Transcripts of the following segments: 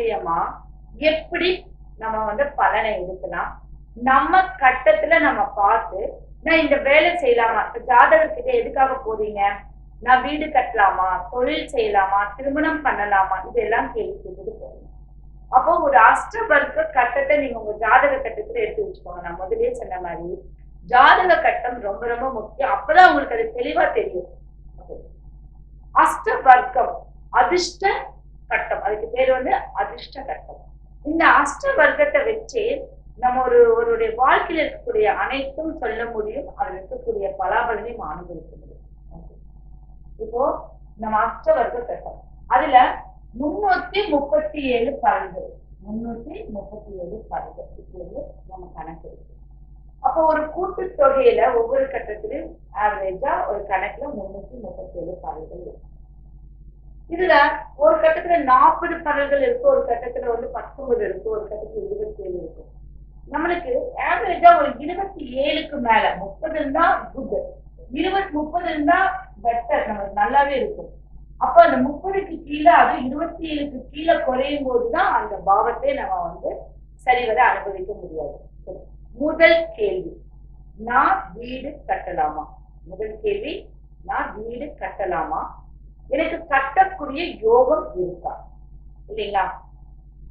மூலியமா எப்படி நம்ம வந்து பலனை எடுக்கலாம்? நம்ம கட்டத்துல நம்ம பார்த்து நான் இந்த வேலை செய்யலாமா? இப்ப ஜாதகர்கிட்ட எதுக்காக போறீங்க? நான் வீடு கட்டலாமா? தொழில் செய்யலாமா? திருமணம் பண்ணலாமா? இதெல்லாம் கேள்வி கேட்டுட்டு போறீங்க அப்போ ஒரு அஷ்டவர்க்க கட்டத்தை நீங்க உங்க ஜாதக கட்டத்துல எடுத்து வச்சுக்கோங்க. நான் முதலே சொன்ன மாதிரி ஜாதக கட்டம் ரொம்ப ரொம்ப முக்கியம். அப்பதான் உங்களுக்கு அது தெளிவா தெரியும். அஷ்டவர்க்கம் அதிர்ஷ்ட கட்டம். அதுக்கு பேர் வந்து அதிர்ஷ்ட கட்டம் இந்த அஷ்ட வர்க்கத்தை வச்சு நம்ம ஒரு ஒருடைய வாழ்க்கையில் இருக்கக்கூடிய அனைத்தும் சொல்ல முடியும். அதில் இருக்கக்கூடிய பலாபலனையும் அனுபவிக்க முடியும். இப்போ நம்ம அஷ்ட வர்க்க கட்டம் அதுல முன்னூத்தி முப்பத்தி ஏழு பலன்கள். முன்னூத்தி முப்பத்தி ஏழு பலன்கள். இது வந்து நம்ம கணக்கு இருக்கு. அப்போ ஒரு கூட்டு தொகையில ஒவ்வொரு கட்டத்திலும் ஆவரேஜா ஒரு கணக்குல முன்னூத்தி முப்பத்தி ஏழு பலன்கள் இருக்கு. இதுல ஒரு கட்டத்துல நாற்பது பலன்கள் இருக்கும் ஒரு கட்டத்துல வந்து பத்தொன்பது இருக்கும் ஒரு கட்டத்துல இருபத்தி ஏழு இருக்கும் நம்மளுக்கு ஆவரேஜா ஒரு இருபத்தி ஏழுக்கு மேல முப்பது இருந்தா குட் இருபத்தி முப்பது இருந்தா பெட்டர் நமக்கு நல்லாவே இருக்கும். அப்ப அந்த முப்பதுக்கு கீழே அது இருபத்தி ஏழுக்கு கீழே குறையும் போதுதான் அந்த பாவத்தை நம்ம வந்து சரிவர அனுபவிக்க முடியாது. முதல் கேள்வி. நான் வீடு கட்டலாமா? முதல் கேள்வி நான் வீடு கட்டலாமா? எனக்கு கட்டக்கூடிய யோகம் இருக்கா? இல்லைங்களா?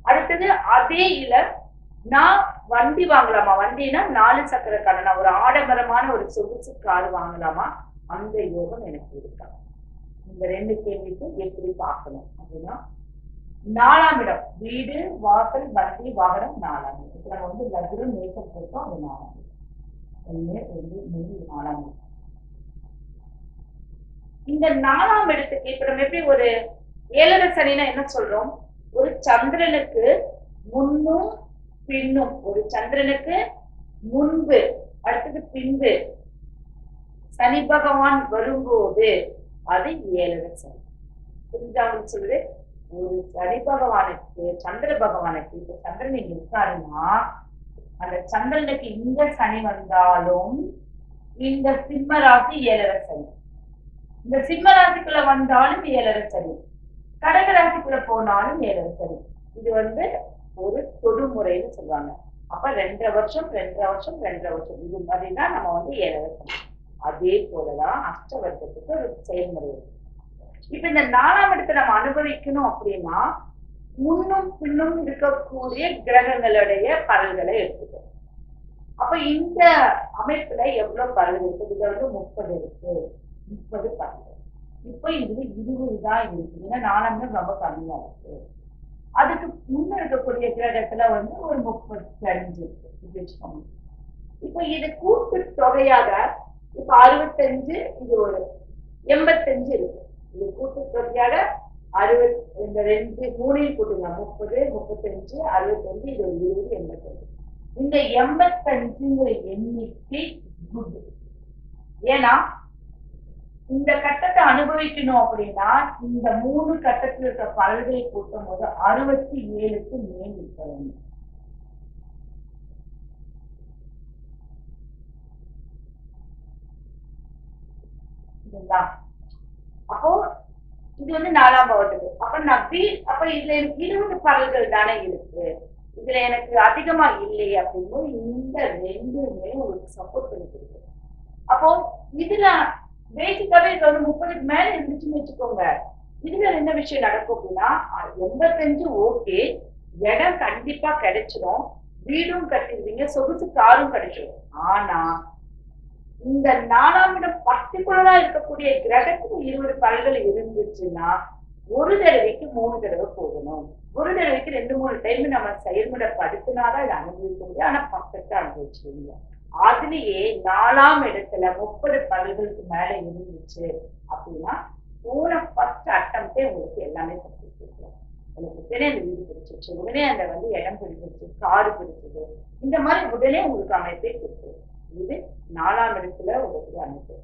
அடுத்தது அதே இல நான் வண்டி வாங்கலாமா? வண்டினா நாலு சக்கர கடனா? ஒரு ஆடம்பரமான ஒரு சொகுசு கார் வாங்கலாமா? அந்த யோகம் எனக்கு இருக்கா. இந்த ரெண்டு கேள்விக்கும் எப்படி பார்க்கணும்? அப்படின்னா நாலாம் இடம். வீடு வாசல் வண்டி வாகனம் நாலாம் இடம். இப்ப நம்ம வந்து லக்னம் நேசம் கொடுத்தோம் அது நாலாம் இடம். ஒன்று ரெண்டு மூணு நாலாம் இடம். இந்த நாலாம் இடத்துக்கு இப்ப நம்ம எப்படி ஒரு ஏழரை சனினா என்ன சொல்றோம்? ஒரு சந்திரனுக்கு முன்னும் பின்னும் ஒரு சந்திரனுக்கு முன்பு அடுத்தது பின்பு. சனி பகவான் வரும்போது அது ஏழரை சனி. புரிஞ்சா சொல்லுது ஒரு சனி பகவானுக்கு சந்திர பகவானுக்கு இப்ப சந்திரன் இங்க இருக்காருன்னா அந்த சந்திரனுக்கு இந்த சனி வந்தாலும் இந்த சிம்ம ராசி ஏழரை சனி. இந்த சிம்ம ராசிக்குள்ள வந்தாலும் ஏழரை சனி. கடக ராசிக்குள்ள போனாலும் ஏழரை சனி. இது வந்து ஒரு தொடுமுறைன்னு சொல்லுவாங்க. அப்ப ரெண்டரை வருஷம் ரெண்டரை வருஷம் ரெண்டரை வருஷம். இது மாதிரினா நம்ம வந்து ஏழரை சனி. அதே போலதான் அஷ்டவர்க்கத்துக்கு ஒரு செயல்முறை இருக்கு. இப்ப இந்த நாலாம் இடத்தை நம்ம அனுபவிக்கணும் அப்படின்னா முன்னும் பின்னும் இருக்கக்கூடிய கிரகங்களுடைய பலன்களை எடுத்துக்கணும். அப்ப இந்த அமைப்புல எவ்வளவு பலன் இருக்கு? இதுல வந்து முப்பது இருக்கு. முப்பது பத்து. இப்போ இதுல இருபது தான் இருக்கு. ஏன்னா நாலாம் ரொம்ப கம்மியா இருக்கு. அதுக்கு முன்ன இருக்கக்கூடிய கிரகத்துல வந்து ஒரு முப்பத்தி அஞ்சு இருக்கு வச்சுக்கோங்க. இப்ப இது கூட்டு தொகையாக இப்ப அறுபத்தஞ்சு இது ஒரு எண்பத்தஞ்சு இருக்கு. இது கூட்டு தொகையாக அறுபத் இந்த ரெண்டு மூணையும் கூட்டுங்க. முப்பது முப்பத்தஞ்சு அறுபத்தஞ்சு இது ஒரு இருபது எண்பத்தஞ்சு. இந்த எண்பத்தஞ்சுங்கிற எண்ணிக்கை குட். ஏன்னா இந்த கட்டத்தை அனுபவிக்கணும் அப்படின்னா இந்த மூணு கட்டத்தில் இருக்க பலன்களை கூட்டும் போது அறுபத்தி ஏழுக்கு மேல் இருக்க வேண்டும். அப்போ இது வந்து நாலாம் பாவத்துக்கு. அப்ப நபி அப்ப இதுல எனக்கு இருபது பலன்கள் தானே இருக்கு. இதுல எனக்கு அதிகமா இல்லையே அப்படின்னு இந்த ரெண்டுமே ஒரு சப்போர்ட் பண்ணி கொடுக்குறேன் அப்போ இதுல பேசிக்காவே இது வந்து முப்பதுக்கு மேல இருந்துச்சுன்னு வச்சுக்கோங்க. இதுல என்ன விஷயம் நடக்கும் அப்படின்னா எண்பத்தஞ்சு ஓகே. இடம் கண்டிப்பா கிடைச்சிடும் வீடும் கட்டிடுவீங்க சொகுசு காரும் கிடைச்சிடும் ஆனா இந்த நாலாம் இடம் பர்டிகுலரா இருக்கக்கூடிய கிரகத்துக்கு இருபது பல்கள் இருந்துச்சுன்னா ஒரு தடவைக்கு மூணு தடவை போகணும். ஒரு தடவைக்கு ரெண்டு மூணு டைம் நம்ம செயல்முறை படுத்தினாதான் இதை அனுபவிக்க முடியும். ஆனா பர்ஃபெக்டா அனுபவிச்சிருவீங்க. அதுலயே நாலாம் இடத்துல முப்பது பல்களுக்கு மேல இருந்துச்சு அப்படின்னா போன ஃபர்ஸ்ட் அட்டம்ப்டே உங்களுக்கு எல்லாமே சக்சஸ் உங்களுக்கு உடனே அந்த வீடு பிடிச்சிருச்சு. உடனே அந்த வந்து இடம் பிடிச்சிருச்சு காரு பிடிச்சது. இந்த மாதிரி உடனே உங்களுக்கு அமைப்பே கொடுத்து இது நாலாம் இடத்துல உங்களுக்கு அமைப்பு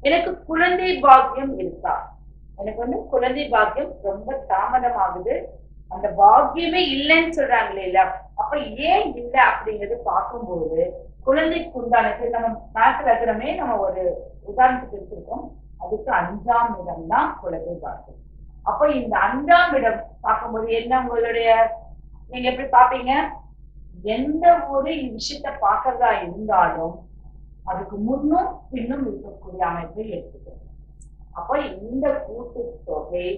எனக்கு குழந்தை பாக்கியம் இருக்கா? எனக்கு வந்து குழந்தை பாக்கியம் ரொம்ப தாமதமாகுது. அந்த பாக்கியமே இல்லைன்னு சொல்றாங்களே இல்லையா? அப்ப ஏன் இல்லை அப்படிங்கறது பார்க்கும்போது குழந்தைக்கு உண்டானது நம்ம மேட்ச் இருக்கிறமே நம்ம ஒரு உதாரணத்துக்கு எடுத்திருக்கோம். அதுக்கு அஞ்சாம் இடம் தான் குழந்தை பார்க்கும். அப்ப இந்த அஞ்சாம் இடம் பார்க்கும்போது என்ன உங்களுடைய நீங்க எப்படி பாப்பீங்க எந்த ஒரு விஷயத்த பாக்குறதா இருந்தாலும் அதுக்கு முன்னும் பின்னும் இருக்கக்கூடிய அமைப்பை எடுத்துக்கணும் அப்ப இந்த கூட்டு தொகை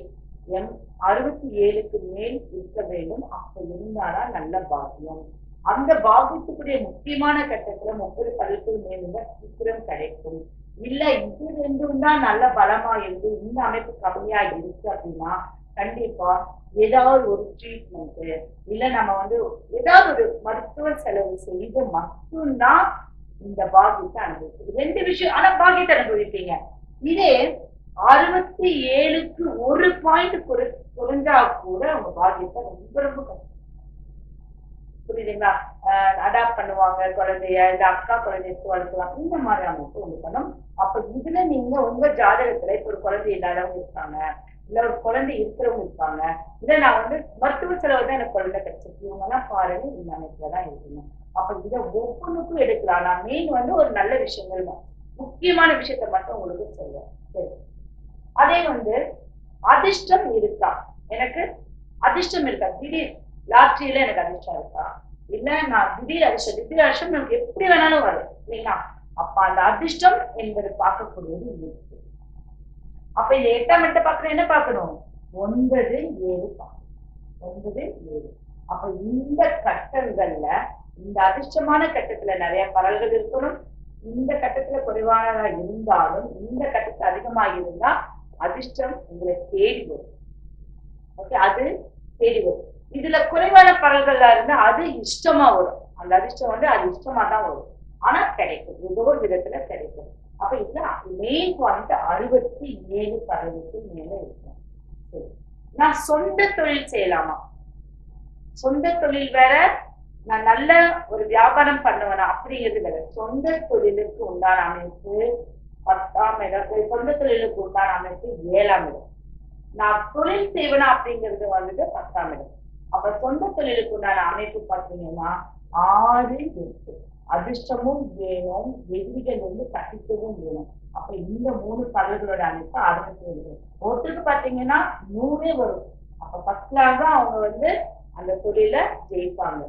எண் அறுபத்தி ஏழுக்கு மேல் இருக்க வேண்டும். அப்ப இருந்தாதான் நல்ல பாக்கியம். அந்த பாக்கியத்துக்குரிய முக்கியமான கட்டத்துல முப்பது பழுக்கு மேலும் சீக்கிரம் கிடைக்கும். இல்ல இது ரெண்டும் தான் நல்ல பலமா இருந்து இந்த அமைப்பு கம்மியா இருக்கு அப்படின்னா கண்டிப்பா ஏதாவது ஒரு ட்ரீட்மெண்ட் இல்ல நம்ம வந்து ஏதாவது ஒரு மருத்துவ செலவு செய்து மட்டும்தான் இந்த பாக்கியத்தை அனுபவிக்கும் ரெண்டு விஷயம் ஆனா பாக்கியத்தை அனுபவிப்பீங்க. இதே அறுபத்தி ஏழுக்கு ஒரு பாயிண்ட் குறை குறைஞ்சா கூட அவங்க பாக்கியத்தை ரொம்ப ரொம்ப கஷ்டம். புரியுதுங்களா? அடாப்ட் பண்ணுவாங்க குழந்தைய இந்த அக்கா குழந்தைய வளர்க்கலாம். இந்த மாதிரி அமைப்பு ஒண்ணு பண்ணும் அப்ப இதுல நீங்க உங்க ஜாதகத்துல இப்ப ஒரு குழந்தை இல்லாதவங்க இருக்காங்க இல்ல ஒரு குழந்தை இருக்கிறவங்க இருப்பாங்க இல்ல நான் வந்து மருத்துவ செலவு தான் எனக்கு குழந்தை கிடைச்சிருக்கு இவங்க எல்லாம் பாருங்க இந்த அமைப்புல தான் இருக்கணும். அப்ப இதை ஒவ்வொன்றுக்கும் எடுக்கலாம். நான் மெயின் வந்து ஒரு நல்ல விஷயங்கள் தான். முக்கியமான விஷயத்த மட்டும் உங்களுக்கு சொல்லுவேன் சரி. அதே வந்து அதிர்ஷ்டம் இருக்கா? எனக்கு அதிர்ஷ்டம் இருக்கா? திடீர் லாட்ரியில எனக்கு அதிர்ஷ்டம் இருக்கா? இல்ல நான் திடீர் அதிர்ஷ்டம் திடீர் அதிர்ஷ்டம் நமக்கு எப்படி வேணாலும் வரும். இல்லைங்களா? அப்ப அந்த அதிர்ஷ்டம் என்பது பார்க்கக்கூடியது இருக்கு அப்ப இந்த எட்டாம் எட்ட பார்க்கணும் என்ன பார்க்கணும்? ஒன்பது ஏழு பார்க்கணும். ஒன்பது ஏழு. அப்ப இந்த கட்டங்கள்ல இந்த அதிர்ஷ்டமான கட்டத்துல நிறைய பரல்கள் இருக்கணும். இந்த கட்டத்துல குறைவானதா இருந்தாலும் இந்த கட்டத்துல அதிகமாக இருந்தா அதிர்ஷ்டம் உங்களை தேடி வரும். ஓகே அது தேடி வரும். இதுல குறைவான பரல்களா இருந்தா அது இஷ்டமா வரும். அந்த அதிர்ஷ்டம் வந்து அது இஷ்டமா தான் வரும். ஆனா கிடைக்கும். ஏதோ ஒரு விதத்துல கிடைக்கும். அப்ப இதுல மெயின் பாயிண்ட் அறுபத்தி ஏழு பரலுக்கு மேல இருக்கும். நான் சொந்த தொழில் செய்யலாமா? சொந்த தொழில் வேற நான் நல்ல ஒரு வியாபாரம் பண்ணுவேனா? அப்படிங்கிறது வேற சொந்த தொழிலுக்கு உண்டான அமைப்பு பத்தாம் இடம். சொந்த தொழிலுக்கு உண்டான அமைப்பு ஏழாம் இடம். நான் தொழில் செய்வேனா அப்படிங்கிறது வந்துட்டு பத்தாம் இடம். அப்ப சொந்த தொழிலுக்கு உண்டான அமைப்பு பார்த்தீங்கன்னா ஆறு எட்டு. அதிர்ஷ்டமும் வேணும் எதிரிகள் வந்து தப்பிக்கவும் வேணும் அப்ப இந்த மூணு கடல்களோட அமைப்பு அறுபத்தி ஏழு ஒருத்தருக்கு பாத்தீங்கன்னா நூறே வரும். அப்ப ஃபர்ஸ்ட் தான் அவங்க வந்து அந்த தொழில ஜெயிப்பாங்க.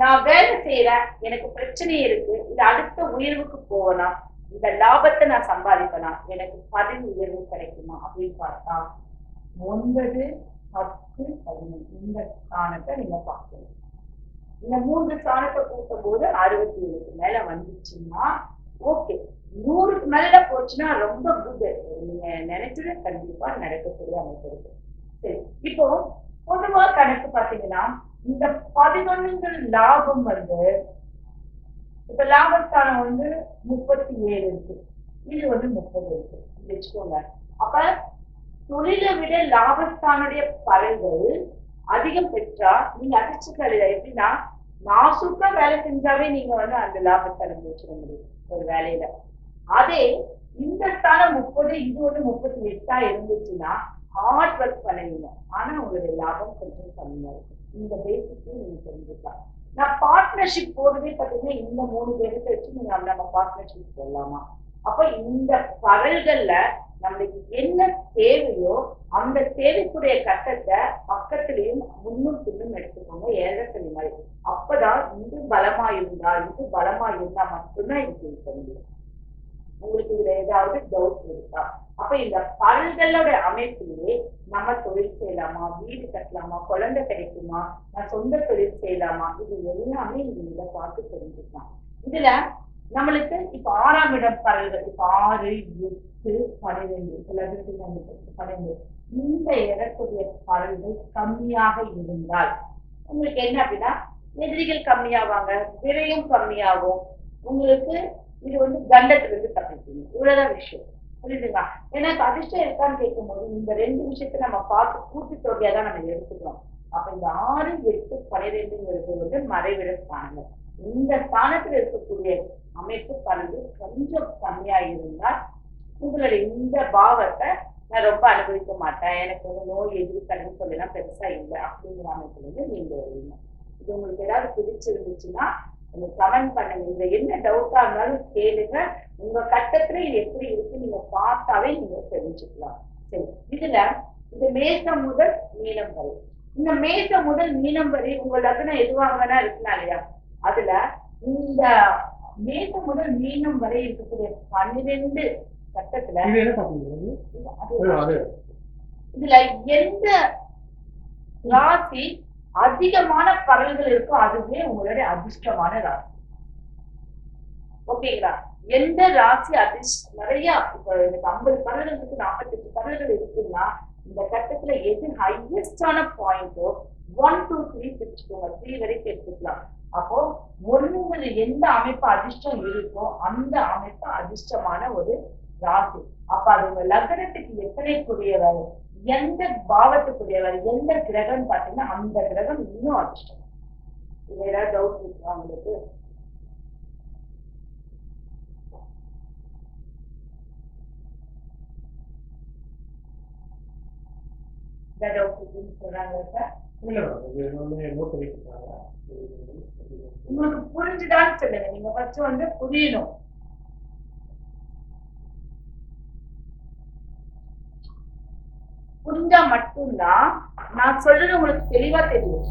நான் வேலை செய்யறேன் எனக்கு பிரச்சனை இருக்கு இது அடுத்த உயர்வுக்கு போகலாம் இந்த லாபத்தை நான் சம்பாதிப்பேனா? எனக்கு பதவி உயர்வு கிடைக்குமா அப்படின்னு பார்த்தா ஒன்பது பத்து பதினஞ்சு இந்த ஸ்தானத்தை நீங்க பார்க்கணும். இந்த மூன்று ஸ்தானத்தை கூட்டும் போது அறுபத்தி ஏழுக்கு மேல வந்துச்சுன்னா ஓகே நூறுக்கு மேல போச்சுன்னா ரொம்ப குட் நீங்க நினைச்சது கண்டிப்பா நடக்கக்கூடிய அமைப்பு இருக்கு. சரி இப்போ பொதுவா கணக்கு பாத்தீங்கன்னா இந்த பதினொன்னுங்கிற லாபம் வந்து இப்ப லாபஸ்தானம் வந்து முப்பத்தி ஏழு இருக்கு. இது வந்து முப்பது இருக்கு. வச்சுக்கோங்க. அப்ப தொழிலை விட லாபஸ்தானுடைய பலன்கள் அதிகம் பெற்றா நீங்க அதிர்ஷ்டக்காரியா எப்படின்னா நாசுக்கா வேலை செஞ்சாவே நீங்க வந்து அந்த லாபத்தை அனுபவிச்சிட முடியும் ஒரு வேலையில. அதே இந்த ஸ்தானம் முப்பது இது வந்து முப்பத்தி எட்டா இருந்துச்சுன்னா ஹார்ட் ஒர்க் பண்ணுவீங்க ஆனா உங்களுடைய லாபம் கொஞ்சம் கம்மியா இருக்கும். இந்த பேசிக்கு நீங்க தெரிஞ்சுக்கலாம். நான் பார்ட்னர்ஷிப் போடுறதே பார்த்தீங்கன்னா இந்த மூணு பேருக்கு வச்சு நீங்க நம்ம பார்ட்னர்ஷிப் போடலாமா? அப்ப இந்த பரல்கள்ல நம்மளுக்கு என்ன தேவையோ அந்த தேவைக்குரிய கட்டத்தை பக்கத்துலேயும் முன்னும் பின்னும் எடுத்துக்கோங்க ஏழரை மாதிரி. அப்பதான் இது பலமா இருந்தா இது பலமா இருந்தா மட்டும்தான் இது செய்ய முடியும். உங்களுக்கு இதுல ஏதாவது டவுட் இருக்கா? அப்ப இந்த பல்களோட அமைப்பிலே நம்ம தொழில் செய்யலாமா? வீடு கட்டலாமா? குழந்தை கிடைக்குமா? நான் சொந்த தொழில் செய்யலாமா? இது எல்லாமே நீங்க பார்த்து தெரிஞ்சுக்கலாம். இதுல நம்மளுக்கு இப்ப ஆறாம் இடம் பறவைகள் இப்ப ஆறு எட்டு பன்னிரெண்டு சிலருக்கு பன்னிரெண்டு இந்த இடத்துடைய பறவைகள் கம்மியாக இருந்தால் உங்களுக்கு என்ன அப்படின்னா எதிரிகள் கம்மியாவாங்க விரையும் கம்மியாகும். உங்களுக்கு இது வந்து கண்டத்திலிருந்து தப்பிக்கணும் இவ்வளவுதான் விஷயம். புரியுதுங்களா? ஏன்னா இப்ப அதிர்ஷ்டம் இருக்கான்னு கேட்கும்போது இந்த ரெண்டு விஷயத்த நம்ம பார்த்து கூட்டு தொகையா தான் நம்ம எடுத்துக்கிறோம். அப்ப இந்த ஆறு எட்டு பனிரெண்டுங்கிறது வந்து மறைவிட ஸ்தானங்கள் இந்த ஸ்தானத்துல இருக்கக்கூடிய அமைப்பு பலது கொஞ்சம் கம்மியா இருந்தால் உங்களுடைய இந்த பாவத்தை நான் ரொம்ப அனுபவிக்க மாட்டேன். எனக்கு வந்து நோய் எதிரி கடன் சொல்லலாம் பெருசா இல்லை அப்படிங்கிற அமைப்புல இருந்து நீங்க வருவீங்க. இது உங்களுக்கு ஏதாவது பிடிச்சிருந்துச்சுன்னா நீங்க கமெண்ட் பண்ணுங்க. இந்த என்ன டவுட்டா இருந்தாலும் கேளுங்க. உங்க கட்டத்துல இது எப்படி இருக்கு நீங்க பார்த்தாவே நீங்க தெரிஞ்சுக்கலாம். சரி. இதுல இது மேகம் முதல் மீனம் வரை. இந்த மேசம் முதல் மீனம் வரை உங்க லக்னம் எதுவாங்கன்னா இருக்கலாம் இல்லையா? அதுல இந்த மேசம் முதல் மீனம் வரை இருக்கக்கூடிய பன்னிரெண்டு கட்டத்துல இதுல எந்த ராசி அதிகமான பகல்கள் இருக்கோ அதுவே உங்களுடைய அதிர்ஷ்டமான ராசி. ஓகேங்களா? எந்த ராசி அதிர்ஷ்ட நிறைய எனக்கு ஐம்பது பகல்கள் இருக்கு நாற்பத்தெட்டு பகல்கள் இருக்குன்னா இந்த கட்டத்துல எது ஹையஸ்டான பாயிண்டோ ஒன் டூ த்ரீ பிரிச்சுக்கோங்க. த்ரீ வரைக்கும் எடுத்துக்கலாம். அப்போ ஒண்ணுல எந்த அமைப்பு அதிர்ஷ்டம் இருக்கோ அந்த அமைப்பு அதிர்ஷ்டமான ஒரு ராசி. அப்ப அது உங்க லக்னத்துக்கு எத்தனை கூடியவர் எந்த பாவத்துக்குரியவர் எந்த கிரகம் பாத்தீங்கன்னா அந்த கிரகம் இன்னும் அதிர்ஷ்டம். இதுல ஏதாவது டவுட் இருக்கா உங்களுக்கு? உங்களுக்கு புரிஞ்சுதான்னு சொல்லுங்க. நீங்க ஃபர்ஸ்ட் வந்து புரியணும். புரிஞ்சா மட்டும்தான் நான் சொல்றது உங்களுக்கு தெளிவா தெரியும்.